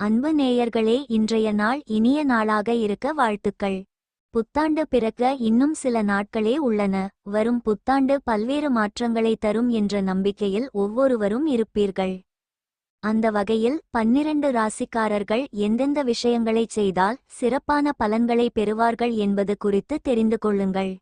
அன்பு நேயர்களே இன்றைய நாள் இனிய நாளாக இருக்க வாழ்த்துக்கள். புத்தாண்டு பிறக்க இன்னும் சில நாட்களே உள்ளன. வரும் புத்தாண்டு பல்வேறு மாற்றங்களை தரும் என்ற நம்பிக்கையில் ஒவ்வொருவரும் இருப்பீர்கள். அந்த வகையில் பன்னிரண்டு ராசிக்காரர்கள் எந்தெந்த விஷயங்களைச் செய்தால் சிறப்பான பலன்களை பெறுவார்கள் என்பது குறித்து தெரிந்து கொள்ளுங்கள்.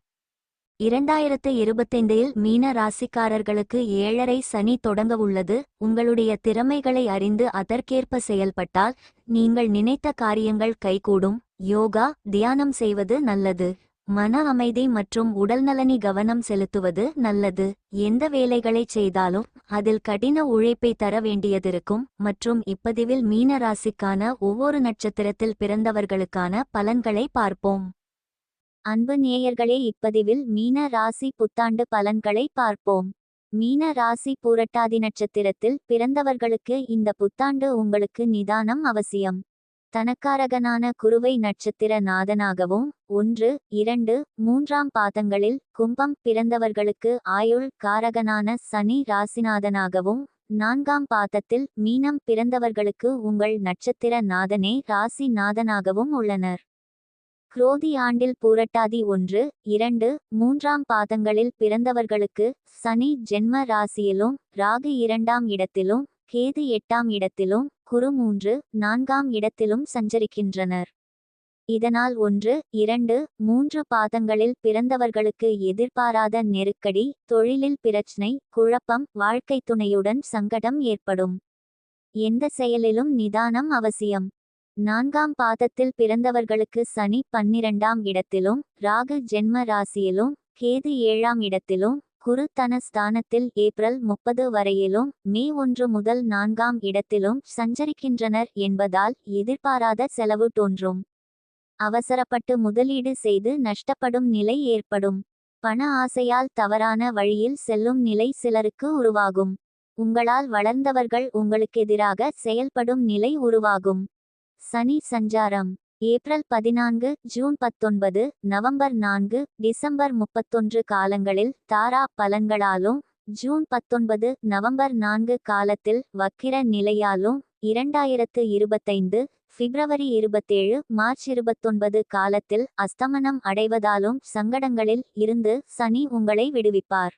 இரண்டாயிரத்து இருபத்தைந்தில் மீன ராசிக்காரர்களுக்கு ஏழரை சனி தொடங்கவுள்ளது. உங்களுடைய திறமைகளை அறிந்து அதற்கேற்ப செயல்பட்டால் நீங்கள் நினைத்த காரியங்கள் கைகூடும். யோகா தியானம் செய்வது நல்லது. மன அமைதி மற்றும் உடல்நலனி கவனம் செலுத்துவது நல்லது. எந்த வேலைகளைச் செய்தாலும் அதில் கடின உழைப்பை தர வேண்டியதிருக்கும். மற்றும் இப்பதிவில் மீன ராசிக்கான ஒவ்வொரு நட்சத்திரத்தில் பிறந்தவர்களுக்கான பலன்களை பார்ப்போம். அன்பு நேயர்களே இப்பதிவில் மீன ராசி புத்தாண்டு பலன்களை பார்ப்போம். மீன ராசி பூரட்டாதி நட்சத்திரத்தில் பிறந்தவர்களுக்கு இந்த புத்தாண்டு உங்களுக்கு நிதானம் அவசியம். தனக்காரகனான குருவை நட்சத்திர நாதனாகவும் ஒன்று இரண்டு மூன்றாம் பாதங்களில் கும்பம் பிறந்தவர்களுக்கு ஆயுள் காரகனான சனி ராசிநாதனாகவும் நான்காம் பாதத்தில் மீனம் பிறந்தவர்களுக்கு உங்கள் நட்சத்திர நாதனே ராசி நாதனாகவும் உள்ளனர். குரோதி ஆண்டில் பூரட்டாதி ஒன்று இரண்டு மூன்றாம் பாதங்களில் பிறந்தவர்களுக்கு சனி ஜென்ம ராசியிலும் ராகு இரண்டாம் இடத்திலும் கேது எட்டாம் இடத்திலும் குரு மூன்று நான்காம் இடத்திலும் சஞ்சரிக்கின்றனர். இதனால் ஒன்று இரண்டு மூன்று பாதங்களில் பிறந்தவர்களுக்கு எதிர்பாராத நெருக்கடி தொழிலில் பிரச்சினை குழப்பம் வாழ்க்கை துணையுடன் சங்கடம் ஏற்படும். எந்த செயலிலும் நிதானம் அவசியம். நான்காம் பாதத்தில் பிறந்தவர்களுக்கு சனி பன்னிரண்டாம் இடத்திலும் ராகு ஜென்ம ராசியிலும் கேது ஏழாம் இடத்திலும் குரு தன ஸ்தானத்தில் ஏப்ரல் முப்பது வரையிலும் மே ஒன்று முதல் நான்காம் இடத்திலும் சஞ்சரிக்கின்றனர் என்பதால் எதிர்பாராத செலவு தோன்றும். அவசரப்பட்டு முதலீடு செய்து நஷ்டப்படும் நிலை ஏற்படும். பண ஆசையால் தவறான வழியில் செல்லும் நிலை சிலருக்கு உருவாகும். உங்களால் வளர்ந்தவர்கள் உங்களுக்கெதிராக செயல்படும் நிலை உருவாகும். சனி சஞ்சாரம் ஏப்ரல் பதினான்கு ஜூன் பத்தொன்பது நவம்பர் நான்கு டிசம்பர் முப்பத்தொன்று காலங்களில் தாரா பலன்களாலும் ஜூன் பத்தொன்பது நவம்பர் நான்கு காலத்தில் வக்கிர நிலையாலும் இரண்டாயிரத்து இருபத்தைந்து பிப்ரவரி இருபத்தேழு மார்ச் இருபத்தொன்பது காலத்தில் அஸ்தமனம் அடைவதாலும் சங்கடங்களில் இருந்து சனி உங்களை விடுவிப்பார்.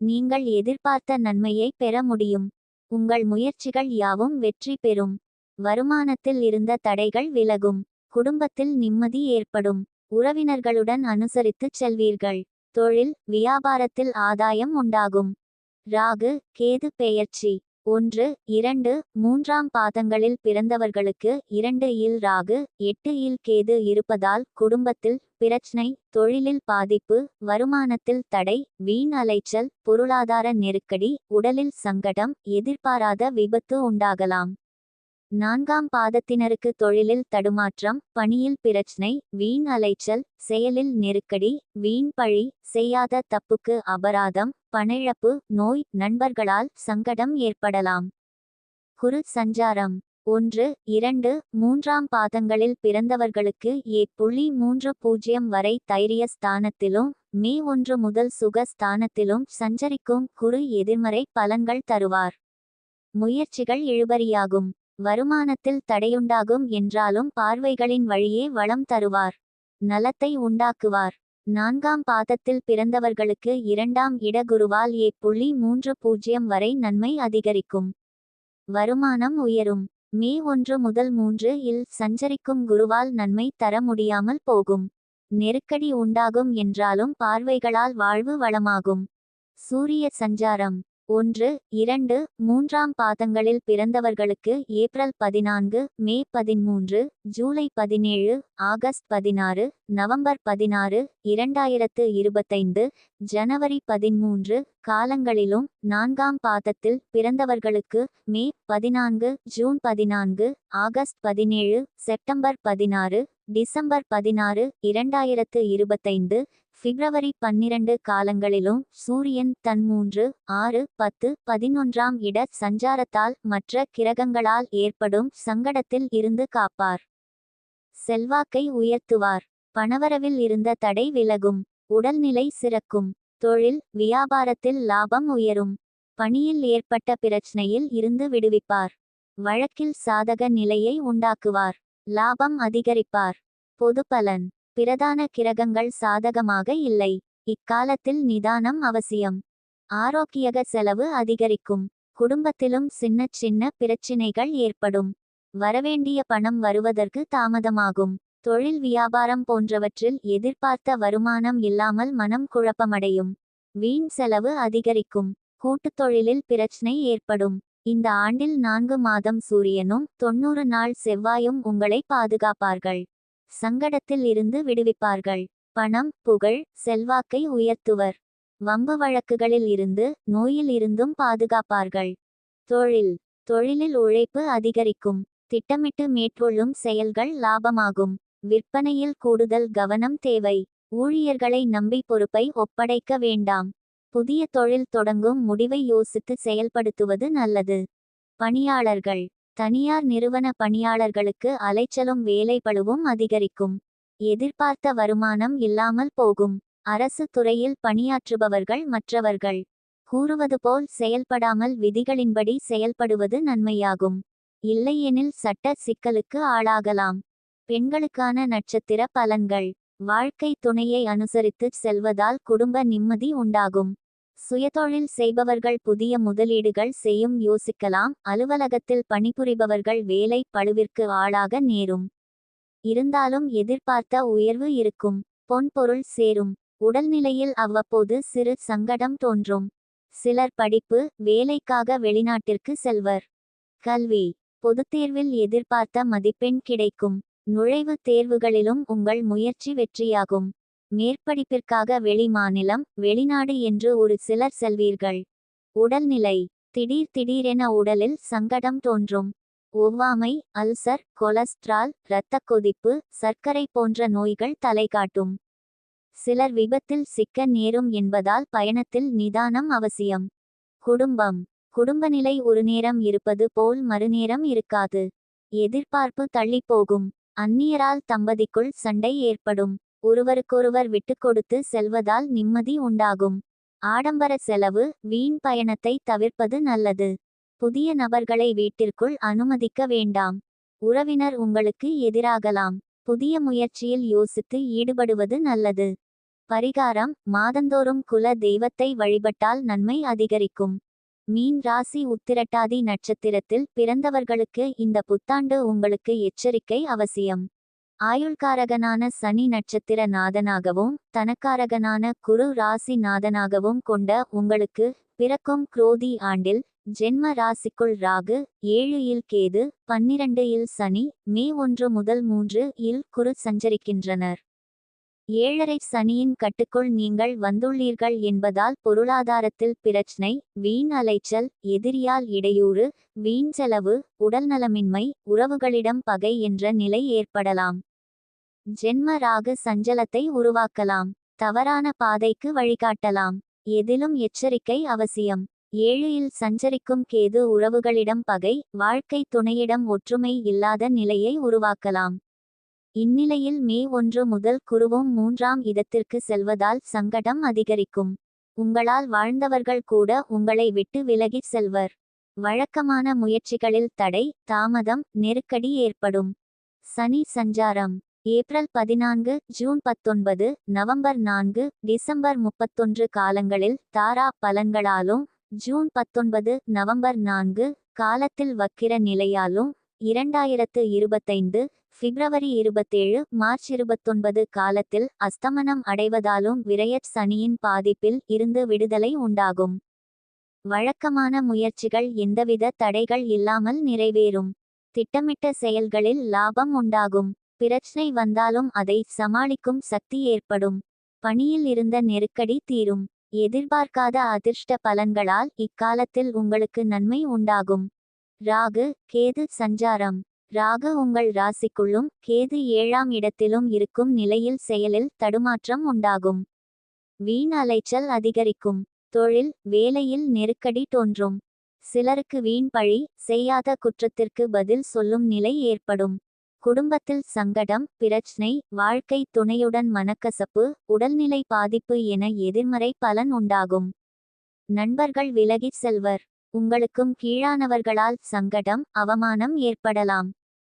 நீங்கள் எதிர்பார்த்த நன்மையை பெற முடியும். உங்கள் முயற்சிகள் யாவும் வெற்றி பெறும். வருமானத்தில் இருந்த தடைகள் விலகும். குடும்பத்தில் நிம்மதி ஏற்படும். உறவினர்களுடன் அனுசரித்துச் செல்வீர்கள். தொழில் வியாபாரத்தில் ஆதாயம் உண்டாகும். ராகு கேது பெயர்ச்சி. ஒன்று இரண்டு மூன்றாம் பாதங்களில் பிறந்தவர்களுக்கு இரண்டு இல் ராகு எட்டு இல் கேது இருப்பதால் குடும்பத்தில் பிரச்சனை தொழிலில் பாதிப்பு வருமானத்தில் தடை வீண் அலைச்சல் பொருளாதார நெருக்கடி உடலில் சங்கடம் எதிர்பாராத விபத்து உண்டாகலாம். நான்காம் பாதத்தினருக்கு தொழிலில் தடுமாற்றம் பணியில் பிரச்சினை வீண் அலைச்சல் செயலில் நெருக்கடி வீண் பழி செய்யாத தப்புக்கு அபராதம் பணிழப்பு நோய் நண்பர்களால் சங்கடம் ஏற்படலாம். குரு சஞ்சாரம். ஒன்று இரண்டு மூன்றாம் பாதங்களில் பிறந்தவர்களுக்கு ஏ புள்ளி மூன்று பூஜ்ஜியம் வரை தைரிய ஸ்தானத்திலும் மே ஒன்று முதல் சுக ஸ்தானத்திலும் சஞ்சரிக்கும் குரு எதிர்மறை பலன்கள் தருவார். முயற்சிகள் இழுபறியாகும். வருமானத்தில் தடையுண்டாகும் என்றாலும் பார்வைகளின் வழியே வளம் தருவார். நலத்தை உண்டாக்குவார். நான்காம் பாதத்தில் பிறந்தவர்களுக்கு இரண்டாம் இட குருவால் ஏ புள்ளி மூன்று பூஜ்ஜியம் வரை நன்மை அதிகரிக்கும். வருமானம் உயரும். மே ஒன்று முதல் மூன்று இல் சஞ்சரிக்கும் குருவால் நன்மை தர முடியாமல் போகும். நெருக்கடி உண்டாகும் என்றாலும் பார்வைகளால் வாழ்வு வளமாகும். சூரிய சஞ்சாரம். ஒன்று இரண்டு மூன்றாம் பாதங்களில் பிறந்தவர்களுக்கு ஏப்ரல் பதினான்கு மே பதிமூன்று ஜூலை பதினேழு ஆகஸ்ட் பதினாறு நவம்பர் பதினாறு இரண்டாயிரத்து இருபத்தைந்து ஜனவரி பதிமூன்று காலங்களிலும் நான்காம் பாதத்தில் பிறந்தவர்களுக்கு மே பதினான்கு ஜூன் பதினான்கு ஆகஸ்ட் பதினேழு செப்டம்பர் பதினாறு டிசம்பர் பதினாறு இரண்டாயிரத்து இருபத்தைந்து பிப்ரவரி பன்னிரண்டு காலங்களிலும் சூரியன் தன் மூன்று ஆறு பத்து பதினொன்றாம் இட சஞ்சாரத்தால் மற்ற கிரகங்களால் ஏற்படும் சங்கடத்தில் இருந்து காப்பார். செல்வாக்கை உயர்த்துவார். பணவரவில் இருந்த தடை விலகும். உடல்நிலை சிறக்கும். தொழில் வியாபாரத்தில் லாபம் உயரும். பணியில் ஏற்பட்ட பிரச்சனையில் இருந்து விடுவிப்பார். வழக்கில் சாதக நிலையை உண்டாக்குவார். லாபம் அதிகரிப்பார். பொது பலன் பிரதான கிரகங்கள் சாதகமாக இல்லை. இக்காலத்தில் நிதானம் அவசியம். ஆரோக்கியக செலவு அதிகரிக்கும். குடும்பத்திலும் சின்ன சின்ன பிரச்சினைகள் ஏற்படும். வரவேண்டிய பணம் வருவதற்கு தாமதமாகும். தொழில் வியாபாரம் போன்றவற்றில் எதிர்பார்த்த வருமானம் இல்லாமல் மனம் குழப்பமடையும். வீண் செலவு அதிகரிக்கும். கூட்டுத் தொழிலில் பிரச்சனை ஏற்படும். இந்த ஆண்டில் நான்கு மாதம் சூரியனும் தொண்ணூறு நாள் செவ்வாயும் உங்களை பாதுகாப்பார்கள். சங்கடத்தில் இருந்து விடுவிப்பார்கள். பணம் புகழ் செல்வாக்கை உயர்த்துவர். வம்பு வழக்குகளில் இருந்து நோயில் இருந்தும் பாதுகாப்பார்கள். தொழில் தொழிலில் உழைப்பு அதிகரிக்கும். திட்டமிட்டு மேற்கொள்ளும் செயல்கள் லாபமாகும். விற்பனையில் கூடுதல் கவனம் தேவை. ஊழியர்களை நம்பி பொறுப்பை ஒப்படைக்க வேண்டாம். புதிய தொழில் தொடங்கும் முடிவை யோசித்து செயல்படுத்துவது நல்லது. பணியாளர்கள் தனியார் நிறுவன பணியாளர்களுக்கு அலைச்சலும் வேலைப்பழுவும் அதிகரிக்கும். எதிர்பார்த்த வருமானம் இல்லாமல் போகும். அரசு துறையில் பணியாற்றுபவர்கள் மற்றவர்கள். கூறுவது போல் செயல்படாமல் விதிகளின்படி செயல்படுவது நன்மையாகும். இல்லையெனில் சட்ட சிக்கலுக்கு ஆளாகலாம். பெண்களுக்கான நட்சத்திர பலன்கள். வாழ்க்கை துணையை அனுசரித்து செல்வதால் குடும்ப நிம்மதி உண்டாகும். சுயதொழில் செய்பவர்கள் புதிய முதலீடுகள் செய்யும் யோசிக்கலாம். அலுவலகத்தில் பணிபுரிபவர்கள் வேலை பழுவிற்கு ஆளாக நேரும். இருந்தாலும் எதிர்பார்த்த உயர்வு இருக்கும். பொன்பொருள் சேரும். உடல்நிலையில் அவ்வப்போது சிறு சங்கடம் தோன்றும். சிலர் படிப்பு வேலைக்காக வெளிநாட்டிற்கு செல்வர். கல்வி. பொதுத் தேர்வில் எதிர்பார்த்த மதிப்பெண் கிடைக்கும். நுழைவுத் தேர்வுகளிலும் உங்கள் முயற்சி வெற்றியாகும். மேற்படிப்பிற்காக வெளி மாநிலம் வெளிநாடு என்று ஒரு சிலர் செல்வீர்கள். உடல்நிலை. திடீர் திடீரென உடலில் சங்கடம் தோன்றும். ஒவ்வாமை அல்சர் கொலஸ்ட்ரால் இரத்தக் கொதிப்பு சர்க்கரை போன்ற நோய்கள் தலை காட்டும். சிலர் விபத்தில் சிக்க நேரும் என்பதால் பயணத்தில் நிதானம் அவசியம். குடும்பம். குடும்பநிலை ஒரு நேரம் இருப்பது போல் மறுநேரம் இருக்காது. எதிர்பார்ப்பு தள்ளிப் போகும் அந்நியரால் தம்பதிக்குள் சண்டை ஏற்படும். ஒருவருக்கொருவர் விட்டுக் கொடுத்து செல்வதால் நிம்மதி உண்டாகும். ஆடம்பர செலவு வீண் பயணத்தை தவிர்ப்பது நல்லது. புதிய நபர்களை வீட்டிற்குள் அனுமதிக்க வேண்டாம். உறவினர் உங்களுக்கு எதிராகலாம். புதிய முயற்சியில் யோசித்து ஈடுபடுவது நல்லது. பரிகாரம் மாதந்தோறும் குல தெய்வத்தை வழிபட்டால் நன்மை அதிகரிக்கும். மீன் ராசி உத்திரட்டாதி நட்சத்திரத்தில் பிறந்தவர்களுக்கு இந்த புத்தாண்டு உங்களுக்கு எச்சரிக்கை அவசியம். ஆயுள்காரகனான சனி நட்சத்திர நாதனாகவும் தனக்காரகனான குரு ராசி நாதனாகவும் கொண்ட உங்களுக்கு பிறக்கும் குரோதி ஆண்டில் ஜென்ம ராசிக்குள் ராகு ஏழு இல் கேது பன்னிரண்டு இல் சனி மே ஒன்று முதல் மூன்று இல் குரு சஞ்சரிக்கின்றனர். ஏழரை சனியின் கட்டுக்குள் நீங்கள் வந்துள்ளீர்கள் என்பதால் பொருளாதாரத்தில் பிரச்சனை வீண் அலைச்சல் எதிரியால் இடையூறு வீண் செலவு உடல்நலமின்மை உறவுகளிடம் பகை என்ற நிலை ஏற்படலாம். ஜென்ம ராகு சஞ்சலத்தை உருவாக்கலாம். தவறான பாதைக்கு வழிகாட்டலாம். எதிலும் எச்சரிக்கை அவசியம். ஏழில் சஞ்சரிக்கும் கேது உறவுகளிடம் பகை வாழ்க்கை துணையிடம் ஒற்றுமை இல்லாத நிலையை உருவாக்கலாம். இந்நிலையில் மே ஒன்று முதல் குருவும் மூன்றாம் இடத்திற்கு செல்வதால் சங்கடம் அதிகரிக்கும். உங்களால் வாழ்ந்தவர்கள் கூட உங்களை விட்டு விலகிச் செல்வர். வழக்கமான முயற்சிகளில் தடை தாமதம் நெருக்கடி ஏற்படும். சனி சஞ்சாரம். ஏப்ரல் பதினான்கு ஜூன் பத்தொன்பது நவம்பர் நான்கு டிசம்பர் முப்பத்தொன்று காலங்களில் தாரா பலன்களாலும் ஜூன் பத்தொன்பது நவம்பர் நான்கு காலத்தில் வக்கிர நிலையாலும் இரண்டாயிரத்து இருபத்தைந்து பிப்ரவரி இருபத்தேழு மார்ச் இருபத்தொன்பது காலத்தில் அஸ்தமனம் அடைவதாலும் விரயச் சனியின் பாதிப்பில் இருந்து விடுதலை உண்டாகும். வழக்கமான முயற்சிகள் எந்தவித தடைகள் இல்லாமல் நிறைவேறும். திட்டமிட்ட செயல்களில் லாபம் உண்டாகும். பிரச்சனை வந்தாலும் அதை சமாளிக்கும் சக்தி ஏற்படும். பணியில் இருந்த நெருக்கடி தீரும். எதிர்பார்க்காத அதிர்ஷ்ட பலன்களால் இக்காலத்தில் உங்களுக்கு நன்மை உண்டாகும். ராகு கேது சஞ்சாரம். ராகு உங்கள் ராசிக்குள்ளும் கேது ஏழாம் இடத்திலும் இருக்கும் நிலையில் செயலில் தடுமாற்றம் உண்டாகும். வீண் அலைச்சல் அதிகரிக்கும். தொழில் வேலையில் நெருக்கடி தோன்றும். சிலருக்கு வீண் பழி செய்யாத குற்றத்திற்கு பதில் சொல்லும் நிலை ஏற்படும். குடும்பத்தில் சங்கடம் பிரச்சனை வாழ்க்கை துணையுடன் மனக்கசப்பு உடல்நிலை பாதிப்பு என எதிர்மறை பலன் உண்டாகும். நண்பர்கள் விலகிச் செல்வர். உங்களுக்கும் கீழானவர்களால் சங்கடம் அவமானம் ஏற்படலாம்.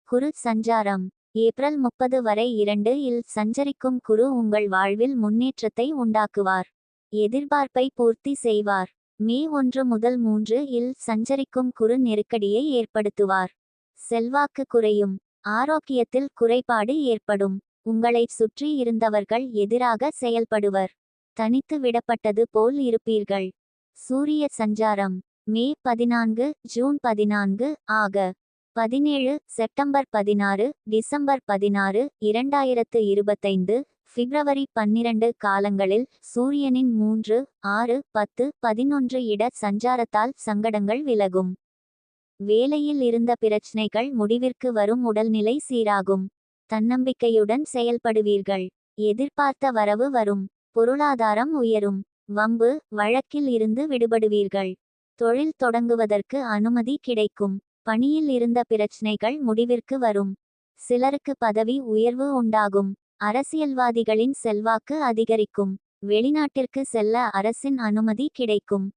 குரு சஞ்சாரம். ஏப்ரல் முப்பது வரை இரண்டு இல் சஞ்சரிக்கும் குரு உங்கள் வாழ்வில் முன்னேற்றத்தை உண்டாக்குவார். எதிர்பார்ப்பை பூர்த்தி செய்வார். மே ஒன்று முதல் மூன்று இல் சஞ்சரிக்கும் குரு நெருக்கடியை ஏற்படுத்துவார். செல்வாக்கு குறையும். ஆரோக்கியத்தில் குறைபாடு ஏற்படும். உங்களைச் சுற்றி இருந்தவர்கள் எதிராக செயல்படுவர். தனித்து விடப்பட்டது போல் இருப்பீர்கள். சூரிய சஞ்சாரம். மே பதினான்கு ஜூன் பதினான்கு ஆக பதினேழு செப்டம்பர் பதினாறு டிசம்பர் பதினாறு இரண்டாயிரத்து இருபத்தைந்து பிப்ரவரி பன்னிரண்டு காலங்களில் சூரியனின் மூன்று ஆறு பத்து பதினொன்று இட சஞ்சாரத்தால் சங்கடங்கள் விலகும். வேலையில் இருந்த பிரச்சினைகள் முடிவிற்கு வரும் உடல்நிலை சீராகும். தன்னம்பிக்கையுடன் செயல்படுவீர்கள். எதிர்பார்த்த வரவு வரும். பொருளாதாரம் உயரும். வம்பு வழக்கில் இருந்து விடுபடுவீர்கள். தொழில் தொடங்குவதற்கு அனுமதி கிடைக்கும். பணியில் இருந்த பிரச்சினைகள் முடிவிற்கு வரும். சிலருக்கு பதவி உயர்வு உண்டாகும். அரசியல்வாதிகளின் செல்வாக்கு அதிகரிக்கும். வெளிநாட்டிற்கு செல்ல அரசின் அனுமதி கிடைக்கும்.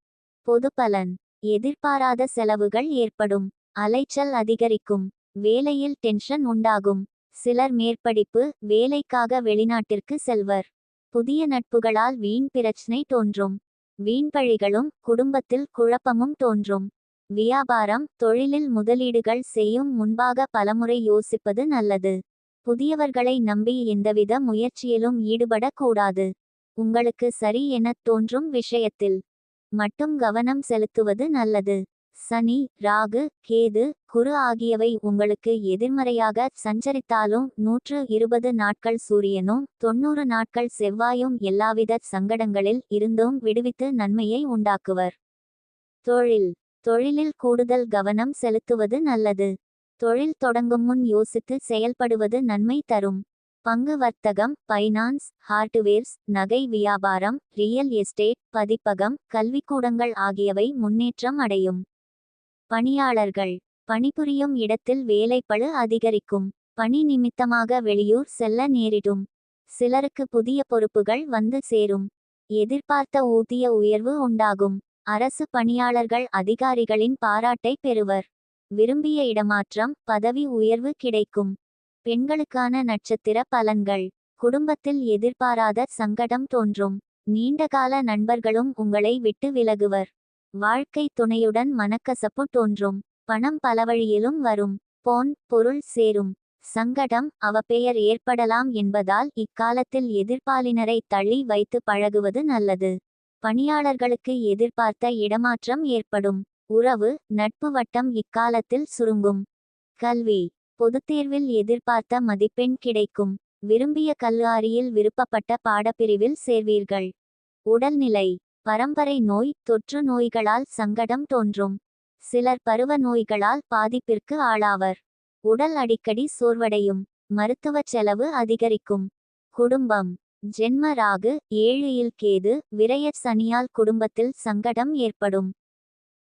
பொதுப்பலன் எதிர்பாராத செலவுகள் ஏற்படும். அலைச்சல் அதிகரிக்கும். வேலையில் டென்ஷன் உண்டாகும். சிலர் மேற்படிப்பு வேலைக்காக வெளிநாட்டிற்கு செல்வர். புதிய நட்புகளால் வீண் பிரச்சினை தோன்றும். வீண்பழிகளும் குடும்பத்தில் குழப்பமும் தோன்றும். வியாபாரம் தொழிலில் முதலீடுகள் செய்யும் முன்பாக பலமுறை யோசிப்பது நல்லது. புதியவர்களை நம்பி எந்தவித முயற்சியிலும் ஈடுபடக்கூடாது. உங்களுக்கு சரி எனத் தோன்றும் விஷயத்தில் மட்டும் கவனம் செலுத்துவது நல்லது. சனி ராகு கேது குரு ஆகியவை உங்களுக்கு எதிர்மறையாக சஞ்சரித்தாலும் நூற்று இருபது நாட்கள் சூரியனும் தொன்னூறு நாட்கள் செவ்வாயும் எல்லாவித சங்கடங்களில் இருந்தும் விடுவித்து நன்மையை உண்டாக்குவர். தொழில். தொழிலில் கூடுதல் கவனம் செலுத்துவது நல்லது. தொழில் தொடங்கும் முன் யோசித்து செயல்படுவது நன்மை தரும். பங்கு வர்த்தகம் பைனான்ஸ் ஹார்ட்வேர்ஸ் நகை வியாபாரம் ரியல் எஸ்டேட் பதிப்பகம் கல்விக்கூடங்கள் ஆகியவை முன்னேற்றம் அடையும். பணியாளர்கள். பணிபுரியும் இடத்தில் வேலைப்பழு அதிகரிக்கும். பணி நிமித்தமாக வெளியூர் செல்ல நேரிடும். சிலருக்கு புதிய பொறுப்புகள் வந்து சேரும். எதிர்பார்த்த ஊதிய உயர்வு உண்டாகும். அரசு பணியாளர்கள் அதிகாரிகளின் பாராட்டை பெறுவர். விரும்பிய இடமாற்றம் பதவி உயர்வு கிடைக்கும். பெண்களுக்கான நட்சத்திர பலன்கள். குடும்பத்தில் எதிர்பாராத சங்கடம் தோன்றும். நீண்டகால நண்பர்களும் உங்களை விட்டு விலகுவர். வாழ்க்கை துணையுடன் மனக்கசப்பு தோன்றும். பணம் பலவழியிலும் வரும். பொன் பொருள் சேரும். சங்கடம் அவப்பெயர் ஏற்படலாம் என்பதால் இக்காலத்தில் எதிர்ப்பாளினரை தள்ளி வைத்து பழகுவது நல்லது. பணியாளர்களுக்கு எதிர்பார்த்த இடமாற்றம் ஏற்படும். உறவு நட்பு வட்டம் இக்காலத்தில் சுருங்கும். கல்வி பொதுத்தேர்வில் எதிர்பார்த்த மதிப்பெண் கிடைக்கும். விரும்பிய கல்லூரியில் விருப்பப்பட்ட பாடப்பிரிவில் சேர்வீர்கள். உடல்நிலை பரம்பரை நோய் தொற்று நோய்களால் சங்கடம் தோன்றும். சிலர் பருவ நோய்களால் பாதிப்பிற்கு ஆளாவர். உடல் அடிக்கடி சோர்வடையும். மருத்துவச் செலவு அதிகரிக்கும். குடும்பம் ஜென்ம ராகு ஏழு இல் கேது விரையர் சனியால் குடும்பத்தில் சங்கடம் ஏற்படும்.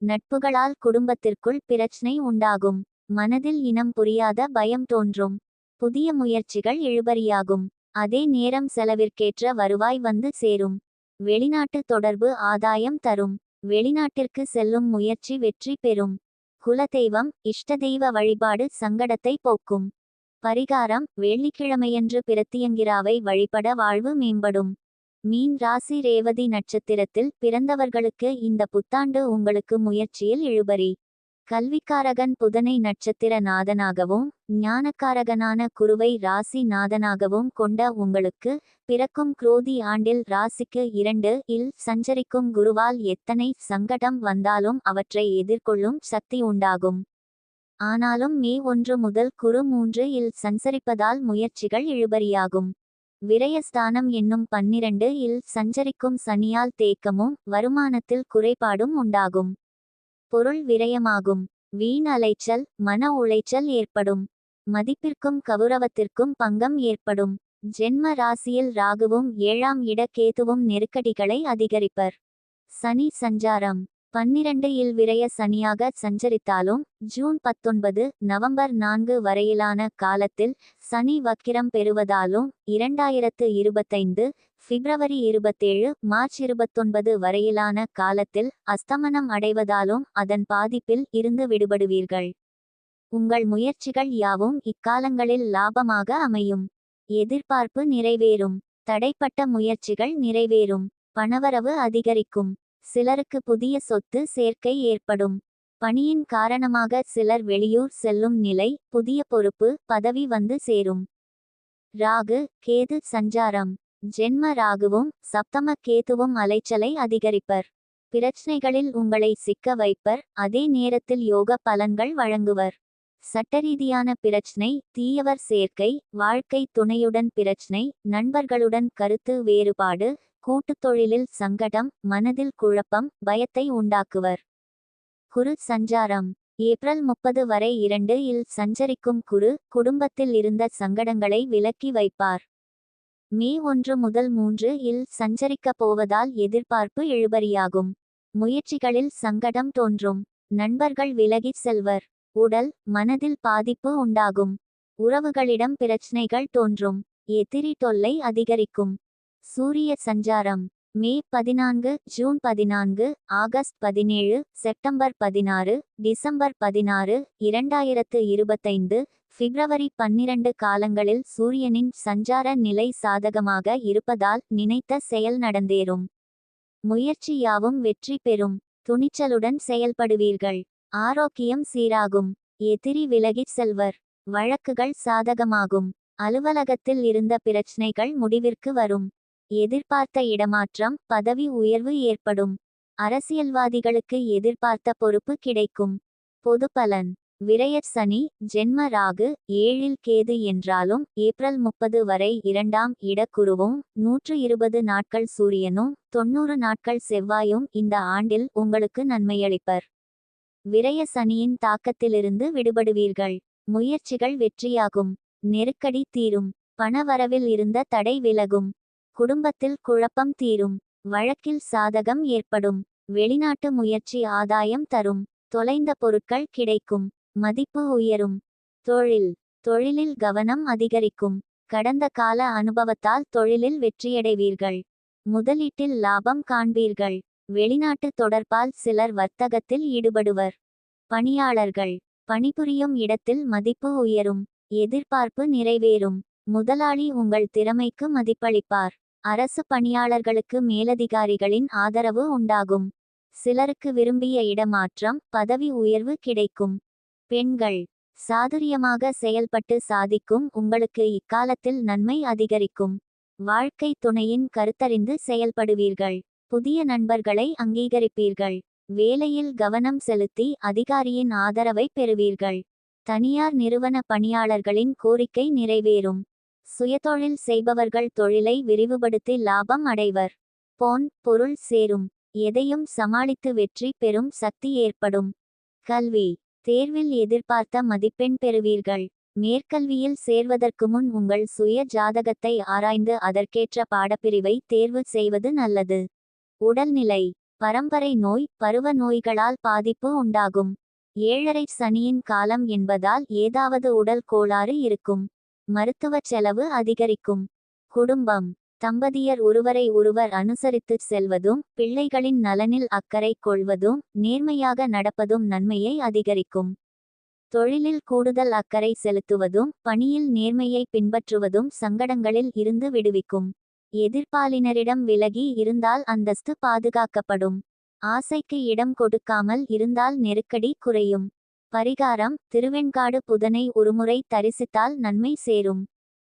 நட்புகளால் குடும்பத்திற்குள் பிரச்சனை உண்டாகும். மனதில் இனம் புரியாத பயம் தோன்றும். புதிய முயற்சிகள் இழுபறியாகும். அதே நேரம் செலவிற்கேற்ற வருவாய் வந்து சேரும். வெளிநாட்டு தொடர்பு ஆதாயம் தரும். வெளிநாட்டிற்கு செல்லும் முயற்சி வெற்றி பெறும். குலதெய்வம் இஷ்டதெய்வ வழிபாடு சங்கடத்தை போக்கும். பரிகாரம் வெள்ளிக்கிழமையன்று பிரத்தியங்கிராவை வழிபட வாழ்வு மேம்படும். மீன் ராசி ரேவதி நட்சத்திரத்தில் பிறந்தவர்களுக்கு இந்த புத்தாண்டு உங்களுக்கு முயற்சியில் இழுபறி. கல்விக்காரகன் புதனை நட்சத்திர நாதனாகவும் ஞானக்காரகனான குருவை ராசி நாதனாகவும் கொண்ட உங்களுக்கு பிறக்கும் குரோதி ஆண்டில் ராசிக்கு இரண்டு இல் சஞ்சரிக்கும் குருவால் எத்தனை சங்கடம் வந்தாலும் அவற்றை எதிர்கொள்ளும் சக்தி உண்டாகும். ஆனாலும் மே ஒன்று முதல் குரு மூன்று இல் சஞ்சரிப்பதால் முயற்சிகள் இழுபறியாகும். விரயஸ்தானம் என்னும் பன்னிரண்டு இல் சஞ்சரிக்கும் சனியால் தேக்கமும் வருமானத்தில் குறைபாடும் உண்டாகும். பொருள் விரயமாகும். வீண் அலைச்சல் மன உளைச்சல் ஏற்படும். மதிப்பிற்கும் கௌரவத்திற்கும் பங்கம் ஏற்படும். ஜென்ம ராசியில் ராகுவும் ஏழாம் இட கேதுவும் நெருக்கடிகளை அதிகரிப்பர். சனி சஞ்சாரம். பன்னிரண்டு இல் விரய சனியாக சஞ்சரித்தாலும் ஜூன் பத்தொன்பது நவம்பர் நான்கு வரையிலான காலத்தில் சனி வக்கிரம் பெறுவதாலும் இரண்டாயிரத்து இருபத்தைந்து பிப்ரவரி இருபத்தேழு மார்ச் இருபத்தொன்பது வரையிலான காலத்தில் அஸ்தமனம் அடைவதாலும் அதன் பாதிப்பில் இருந்து விடுபடுவீர்கள். உங்கள் முயற்சிகள் யாவும் இக்காலங்களில் லாபமாக அமையும். எதிர்பார்ப்பு நிறைவேறும். தடைப்பட்ட முயற்சிகள் நிறைவேறும். பணவரவு அதிகரிக்கும். சிலருக்கு புதிய சொத்து சேர்க்கை ஏற்படும். பணியின் காரணமாக சிலர் வெளியூர் செல்லும் நிலை புதிய பொறுப்பு பதவி வந்து சேரும். ராகு கேது சஞ்சாரம். ஜென்ம ராகுவும் சப்தம கேதுவும் அலைச்சலை அதிகரிப்பர். பிரச்சனைகளில் உங்களை சிக்க வைப்பர் அதே நேரத்தில் யோக பலன்கள் வழங்குவர். சட்டரீதியான பிரச்சனை தீயவர் சேர்க்கை வாழ்க்கை துணையுடன் பிரச்சனை நண்பர்களுடன் கருத்து வேறுபாடு கூட்டுத் தொழிலில் சங்கடம் மனதில் குழப்பம் பயத்தை உண்டாக்குவர். குரு சஞ்சாரம். ஏப்ரல் முப்பது வரை இரண்டு இல் சஞ்சரிக்கும் குரு குடும்பத்தில் இருந்த சங்கடங்களை விலக்கி வைப்பார். மே ஒன்று முதல் மூன்று இல் சஞ்சரிக்கப் போவதால் எதிர்பார்ப்பு இழுபறியாகும் முயற்சிகளில் சங்கடம் தோன்றும். நண்பர்கள் விலகிச் செல்வர். உடல் மனதில் பாதிப்பு உண்டாகும். உறவுகளிடம் பிரச்சனைகள் தோன்றும். எதிரி தொல்லை அதிகரிக்கும். சூரிய சஞ்சாரம். மே பதினான்கு ஜூன் பதினான்கு ஆகஸ்ட் பதினேழு செப்டம்பர் பதினாறு டிசம்பர் பதினாறு இரண்டாயிரத்து இருபத்தைந்து பிப்ரவரி பன்னிரண்டு காலங்களில் சூரியனின் சஞ்சார நிலை சாதகமாக இருப்பதால் நினைத்த செயல் நடந்தேறும். முயற்சி யாவும் வெற்றி பெறும். துணிச்சலுடன் செயல்படுவீர்கள். ஆரோக்கியம் சீராகும். எதிரி விலகிச் செல்வர். வழக்குகள் சாதகமாகும். அலுவலகத்தில் இருந்த பிரச்சனைகள் முடிவிற்கு வரும். எதிர்பார்த்த இடமாற்றம் பதவி உயர்வு ஏற்படும். அரசியல்வாதிகளுக்கு எதிர்பார்த்த பொறுப்பு கிடைக்கும். பொது பலன். விரயர் சனி ஜென்ம ராகு ஏழில் கேது என்றாலும் ஏப்ரல் முப்பது வரை இரண்டாம் இடக்குருவும் நூற்று இருபது நாட்கள் சூரியனும் தொன்னூறு நாட்கள் செவ்வாயும் இந்த ஆண்டில் உங்களுக்கு நன்மையளிப்பர். விரய சனியின் தாக்கத்திலிருந்து விடுபடுவீர்கள். முயற்சிகள் வெற்றியாகும். நெருக்கடி தீரும். பணவரவில் இருந்த தடை விலகும். குடும்பத்தில் குழப்பம் தீரும். வழக்கில் சாதகம் ஏற்படும். வெளிநாட்டு முயற்சி ஆதாயம் தரும். தொலைந்த பொருட்கள் கிடைக்கும். மதிப்பு உயரும். தொழில். தொழிலில் கவனம் அதிகரிக்கும். கடந்த கால அனுபவத்தால் தொழிலில் வெற்றியடைவீர்கள். முதலீட்டில் லாபம் காண்பீர்கள். வெளிநாட்டு தொடர்பால் சிலர் வர்த்தகத்தில் ஈடுபடுவர். பணியாளர்கள். பணிபுரியும் இடத்தில் மதிப்பு உயரும். எதிர்பார்ப்பு நிறைவேறும். முதலாளி உங்கள் திறமைக்கு மதிப்பளிப்பார். அரசு பணியாளர்களுக்கு மேலதிகாரிகளின் ஆதரவு உண்டாகும். சிலருக்கு விரும்பிய இடமாற்றம் பதவி உயர்வு கிடைக்கும். பெண்கள் சாதுரியமாக செயல்பட்டு சாதிக்கும் உங்களுக்கு இக்காலத்தில் நன்மை அதிகரிக்கும். வாழ்க்கை துணையின் கருத்தறிந்து செயல்படுவீர்கள். புதிய நண்பர்களை அங்கீகரிப்பீர்கள். வேலையில் கவனம் செலுத்தி அதிகாரியின் ஆதரவை பெறுவீர்கள். தனியார் நிறுவன பணியாளர்களின் கோரிக்கை நிறைவேறும். சுயதொழில் செய்பவர்கள் தொழிலை விரிவுபடுத்தி லாபம் அடைவர். பொன் பொருள் சேரும். எதையும் சமாளித்து வெற்றி பெறும் சக்தி ஏற்படும். கல்வி. தேர்வில் எதிர்பார்த்த மதிப்பெண் பெறுவீர்கள். மேற்கல்வியில் சேர்வதற்கு முன் உங்கள் சுய ஜாதகத்தை ஆராய்ந்து அதற்கேற்ற பாடப்பிரிவை தேர்வு செய்வது நல்லது. உடல்நிலை. பரம்பரை நோய் பருவ நோய்களால் பாதிப்பு உண்டாகும். ஏழரை சனியின் காலம் என்பதால் ஏதாவது உடல் கோளாறு இருக்கும். மருத்துவ செலவு அதிகரிக்கும். குடும்பம். தம்பதியர் ஒருவரை ஒருவர் அனுசரித்துச் செல்வதும் பிள்ளைகளின் நலனில் அக்கறை கொள்வதும் நேர்மையாக நடப்பதும் நன்மையை அதிகரிக்கும். தொழிலில் கூடுதல் அக்கறை செலுத்துவதும் பணியில் நேர்மையை பின்பற்றுவதும் சங்கடங்களில் இருந்து விடுவிக்கும். எதிர்ப்பாளினரிடம் விலகி இருந்தால் அந்தஸ்து பாதுகாக்கப்படும். ஆசைக்கு இடம் கொடுக்காமல் இருந்தால் நெருக்கடி குறையும். பரிகாரம் திருவெண்காடு புதனை ஒருமுறை தரிசித்தால் நன்மை சேரும்.